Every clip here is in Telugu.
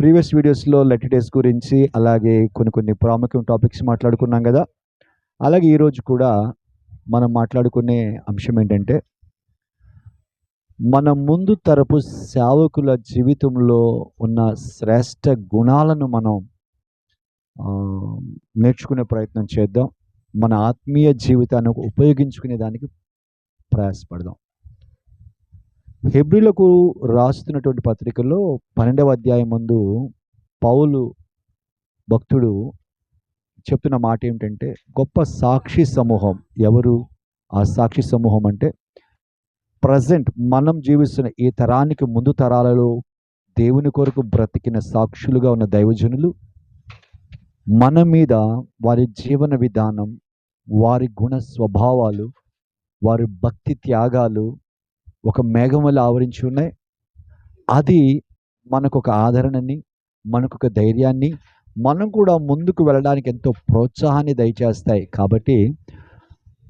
ప్రీవియస్ వీడియోస్లో లెట్ డేస్ గురించి అలాగే కొన్ని కొన్ని ప్రాముఖ్యం టాపిక్స్ మాట్లాడుకున్నాం కదా. అలాగే ఈరోజు కూడా మనం మాట్లాడుకునే అంశం ఏంటంటే మన ముందు తరపు సేవకుల జీవితంలో ఉన్న శ్రేష్ట గుణాలను మనం నేర్చుకునే ప్రయత్నం చేద్దాం. మన ఆత్మీయ జీవితాన్ని ఉపయోగించుకునే దానికి ప్రయాసపడదాం. హెబ్రిలకు రాస్తున్నటువంటి పత్రికలో పన్నెండవ అధ్యాయం ముందు పౌలు భక్తుడు చెప్తున్న మాట ఏమిటంటే గొప్ప సాక్షి సమూహం ఎవరు? ఆ సాక్షి సమూహం అంటే ప్రజెంట్ మనం జీవిస్తున్న ఈ తరానికి ముందు తరాలలో దేవుని కొరకు బ్రతికిన సాక్షులుగా ఉన్న దైవజనులు మన మీద వారి జీవన విధానం వారి గుణ స్వభావాలు వారి భక్తి త్యాగాలు ఒక మేఘం వల్ల ఆవరించి ఉన్నాయి. అది మనకు ఒక ఆదరణని మనకు ఒక ధైర్యాన్ని మనం కూడా ముందుకు వెళ్ళడానికి ఎంతో ప్రోత్సాహాన్ని దయచేస్తాయి. కాబట్టి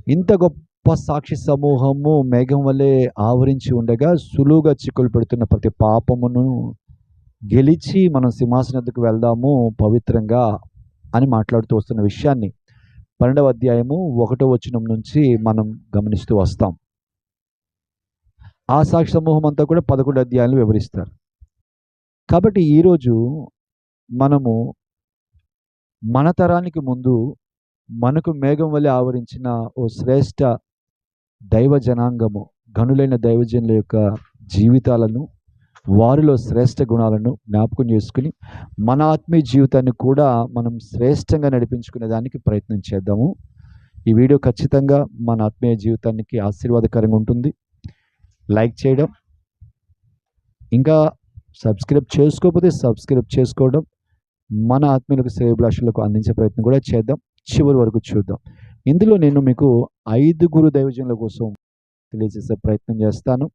ఇంత గొప్ప సాక్షి సమూహము మేఘం వల్లే ఆవరించి ఉండగా సులువుగా చిక్కులు పెడుతున్న ప్రతి పాపమును గెలిచి మనం సింహాసనకు వెళ్దాము పవిత్రంగా అని మాట్లాడుతూ వస్తున్న విషయాన్ని పన్నెండవ అధ్యాయము ఒకటో వచనం నుంచి మనం గమనిస్తూ వస్తాం. ఆ సాక్షి సమూహం అంతా కూడా పదకొండు అధ్యాయాలు వివరిస్తారు. కాబట్టి ఈరోజు మనము మన తరానికి ముందు మనకు మేఘం వల్లే ఆవరించిన ఓ శ్రేష్ట దైవ జనాంగము గనులైన దైవజనుల యొక్క జీవితాలను వారిలో శ్రేష్ట గుణాలను జ్ఞాపకం చేసుకుని మన ఆత్మీయ జీవితాన్ని కూడా మనం శ్రేష్టంగా నడిపించుకునే దానికి ప్రయత్నం చేద్దాము. ఈ వీడియో ఖచ్చితంగా మన ఆత్మీయ జీవితానికి ఆశీర్వాదకరంగా ఉంటుంది. లైక్ చేయడం. ఇంకా సబ్స్క్రైబ్ చేసుకోకపోతే సబ్స్క్రైబ్ చేసుకోవడం. మన ఆత్మీయులకు శ్రేయభిలాషులకు అందించే ప్రయత్నం కూడా చేద్దాం. చివరి వరకు చూద్దాం. ఇందులో నేను మీకు ఐదుగురు దైవజనుల కోసం తెలియజేసే ప్రయత్నం చేస్తాను.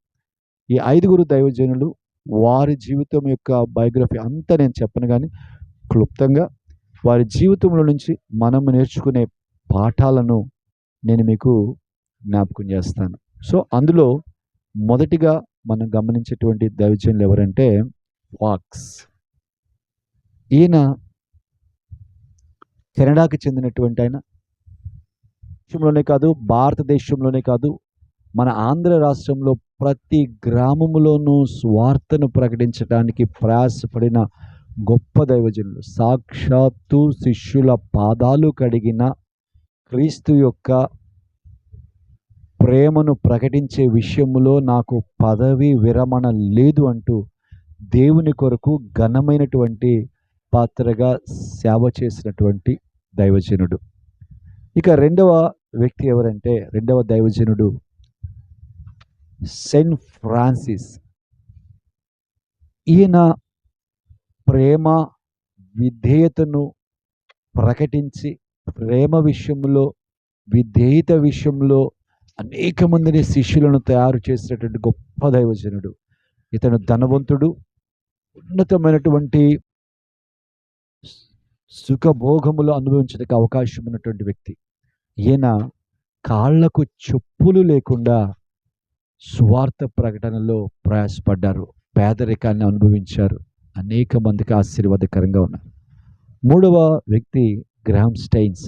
ఈ ఐదుగురు దైవజనులు వారి జీవితం యొక్క బయోగ్రఫీ అంతా నేను చెప్పను కానీ క్లుప్తంగా వారి జీవితంలో నుంచి మనం నేర్చుకునే పాఠాలను నేను మీకు జ్ఞాపకం చేస్తాను. సో అందులో మొదటిగా మనం గమనించేటువంటి దైవజనులు ఎవరంటే ఫాక్స్. ఈయన కెనడాకి చెందినటువంటి ఆయన. దేశంలోనే కాదు భారతదేశంలోనే కాదు మన ఆంధ్ర రాష్ట్రంలో ప్రతి గ్రామంలోనూ స్వార్థను ప్రకటించడానికి ప్రయాసపడిన గొప్ప దైవజనులు. సాక్షాత్తు శిష్యుల పాదాలు కడిగిన క్రీస్తు యొక్క ప్రేమను ప్రకటించే విషయంలో నాకు పదవి విరమణ లేదు అంటూ దేవుని కొరకు ఘనమైనటువంటి పాత్రగా సేవ చేసినటువంటి దైవజనుడు. ఇక రెండవ వ్యక్తి ఎవరంటే రెండవ దైవజనుడు సెయింట్ ఫ్రాన్సిస్. ఈయన ప్రేమ విధేయతను ప్రకటించి ప్రేమ విషయంలో విధేయత విషయంలో అనేక మందిని శిష్యులను తయారు చేసినటువంటి గొప్ప దైవజనుడు. ఇతను ధనవంతుడు ఉన్నతమైనటువంటి సుఖభోగములు అనుభవించడానికి అవకాశం ఉన్నటువంటి వ్యక్తి. ఈయన కాళ్ళకు చెప్పులు లేకుండా స్వార్థ ప్రకటనలో ప్రయాసపడ్డారు పేదరికాన్ని అనుభవించారు అనేక మందికి ఆశీర్వాదకరంగా ఉన్నారు. మూడవ వ్యక్తి గ్రామ్ స్టైన్స్.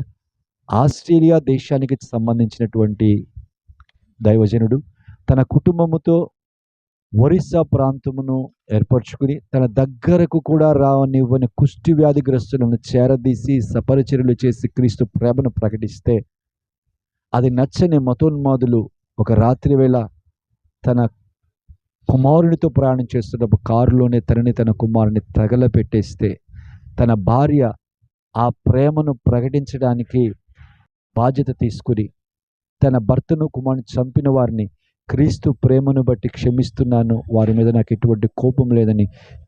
ఆస్ట్రేలియా దేశానికి సంబంధించినటువంటి దైవజనుడు తన కుటుంబముతో ఒరిస్సా ప్రాంతమును ఏర్పరచుకుని తన దగ్గరకు కూడా రావనివ్వని కుష్టి వ్యాధిగ్రస్తులను చేరదీసి సపరిచర్యలు చేసి క్రీస్తు ప్రేమను ప్రకటిస్తే అది నచ్చని మతోన్మాదులు ఒక రాత్రి వేళ తన కుమారునితో ప్రయాణం చేస్తున్నప్పుడు కారులోనే తనని తన కుమారుని తగలపెట్టేస్తే తన భార్య ఆ ప్రేమను ప్రకటించడానికి బాధ్యత తీసుకుని తన భర్తను కుమారుని చంపిన వారిని క్రీస్తు ప్రేమను బట్టి క్షమిస్తున్నాను. వారి మీద నాకు ఎటువంటి కోపం లేదని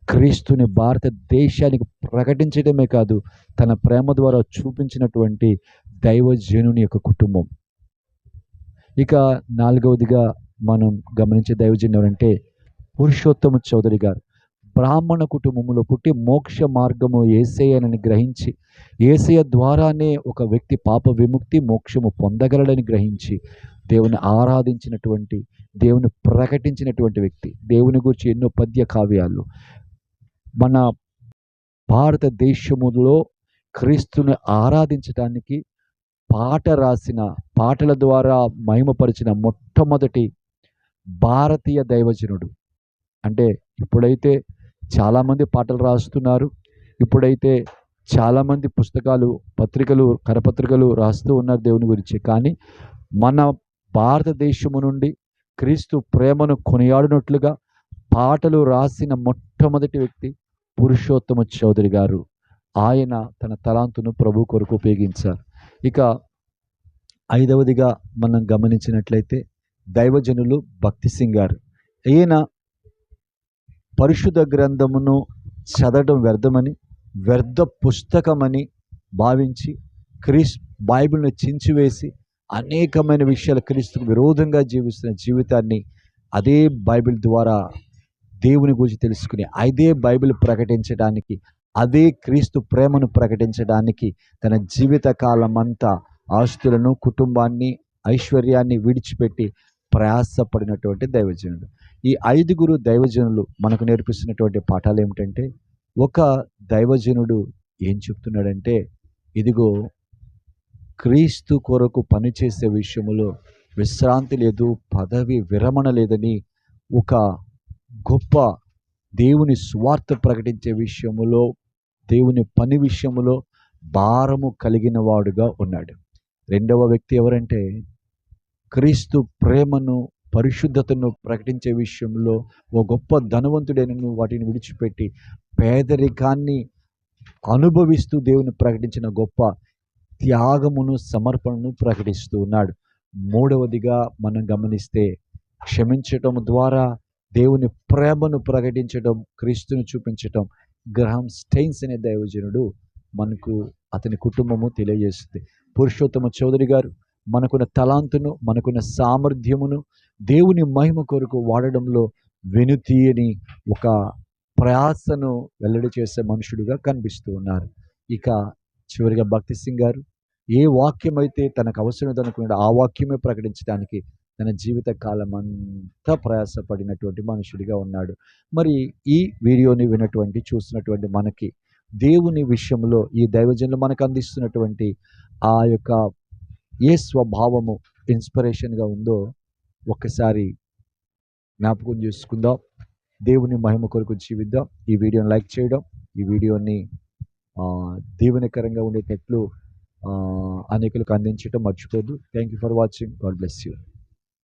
క్రీస్తుని భారతదేశానికి ప్రకటించడమే కాదు తన ప్రేమ ద్వారా చూపించినటువంటి దైవజనుని యొక్క కుటుంబం. ఇక నాలుగవదిగా మనం గమనించే దైవజన్ ఎవరంటే పురుషోత్తమ చౌదరి గారు. బ్రాహ్మణ కుటుంబములో పుట్టి మోక్ష మార్గము ఏసయ్యనని గ్రహించి ఏసయ్య ద్వారానే ఒక వ్యక్తి పాప విముక్తి మోక్షము పొందగలడని గ్రహించి దేవుని ఆరాధించినటువంటి దేవుని ప్రకటించినటువంటి వ్యక్తి. దేవుని గురించి ఎన్నో పద్య కావ్యాలు. మన భారతదేశములో క్రీస్తుని ఆరాధించటానికి పాట రాసిన పాటల ద్వారా మహిమపరిచిన మొట్టమొదటి భారతీయ దైవజనుడు. అంటే ఇప్పుడైతే చాలామంది పాటలు రాస్తున్నారు. ఇప్పుడైతే చాలామంది పుస్తకాలు పత్రికలు కరపత్రికలు రాస్తూ ఉన్నారు దేవుని గురించి. కానీ మన భారతదేశము నుండి క్రీస్తు ప్రేమను కొనియాడినట్లుగా పాటలు రాసిన మొట్టమొదటి వ్యక్తి పురుషోత్తమ చౌదరి గారు. ఆయన తన తలాంతును ప్రభు కొరకు ఉపయోగించారు. ఇక ఐదవదిగా మనం గమనించినట్లయితే దైవజనులు భక్తి సింగ్ గారు ఈయన పరిశుద్ధ గ్రంథమును చదవడం వ్యర్థమని వ్యర్థ పుస్తకమని భావించి క్రీస్ బైబిల్ను చించివేసి అనేకమైన విషయాలు క్రీస్తుకు విరోధంగా జీవిస్తున్న జీవితాన్ని అదే బైబిల్ ద్వారా దేవుని గురించి తెలుసుకుని అదే బైబిల్ ప్రకటించడానికి అదే క్రీస్తు ప్రేమను ప్రకటించడానికి తన జీవిత కాలం అంతా ఆస్తులను కుటుంబాన్ని ఐశ్వర్యాన్ని విడిచిపెట్టి ప్రయాసపడినటువంటి దైవజనుడు ఈ ఐదుగురు దైవజనులు మనకు నేర్పిస్తున్నటువంటి పాఠాలు ఏమిటంటే ఒక దైవజనుడు ఏం చెప్తున్నాడంటే ఇదిగో క్రీస్తు కొరకు పనిచేసే విషయంలో విశ్రాంతి లేదు పదవి విరమణ లేదని ఒక గొప్ప దేవుని స్వార్థ ప్రకటించే విషయములో దేవుని పని విషయములో భారము కలిగిన వాడుగా ఉన్నాడు. రెండవ వ్యక్తి ఎవరంటే క్రీస్తు ప్రేమను పరిశుద్ధతను ప్రకటించే విషయంలో ఓ గొప్ప ధనవంతుడైన వాటిని విడిచిపెట్టి పేదరికాన్ని అనుభవిస్తూ దేవుని ప్రకటించిన గొప్ప త్యాగమును సమర్పణను ప్రకటిస్తూ ఉన్నాడు. మూడవదిగా మనం గమనిస్తే క్షమించటం ద్వారా దేవుని ప్రేమను ప్రకటించడం క్రీస్తును చూపించటం గ్రహం స్టెయిన్స్ అనే దైవజనుడు మనకు అతని కుటుంబము తెలియజేస్తుంది. పురుషోత్తమ చౌదరి గారు మనకున్న తలాంతును మనకున్న సామర్థ్యమును దేవుని మహిమ కొరకు వాడడంలో వెనుతీయని ఒక ప్రయాసను వెల్లడి చేసే మనుషుడుగా కనిపిస్తూ ఉన్నారు. ఇక చివరిగా భక్తి సింగ్ గారు ఏ వాక్యం అయితే తనకు అవసరం అనుకున్నాడు ఆ వాక్యమే ప్రకటించడానికి తన జీవిత కాలం అంతా ప్రయాసపడినటువంటి మనుషుడిగా ఉన్నాడు. మరి ఈ వీడియోని వినటువంటి చూసినటువంటి మనకి దేవుని విషయంలో ఈ దైవజనులు మనకు అందిస్తున్నటువంటి ఆ యొక్క ఏ స్వభావము ఇన్స్పిరేషన్గా ఉందో ఒక్కసారి జ్ఞాపకం చేసుకుందాం. దేవుని మహిమ కొరకు జీవిద్దాం. ఈ వీడియోని లైక్ చేయడం ఈ వీడియోని దీవెనకరంగా ఉండేటట్లు అనేకులకు అందించడం మర్చిపోద్దు thank you for watching God bless you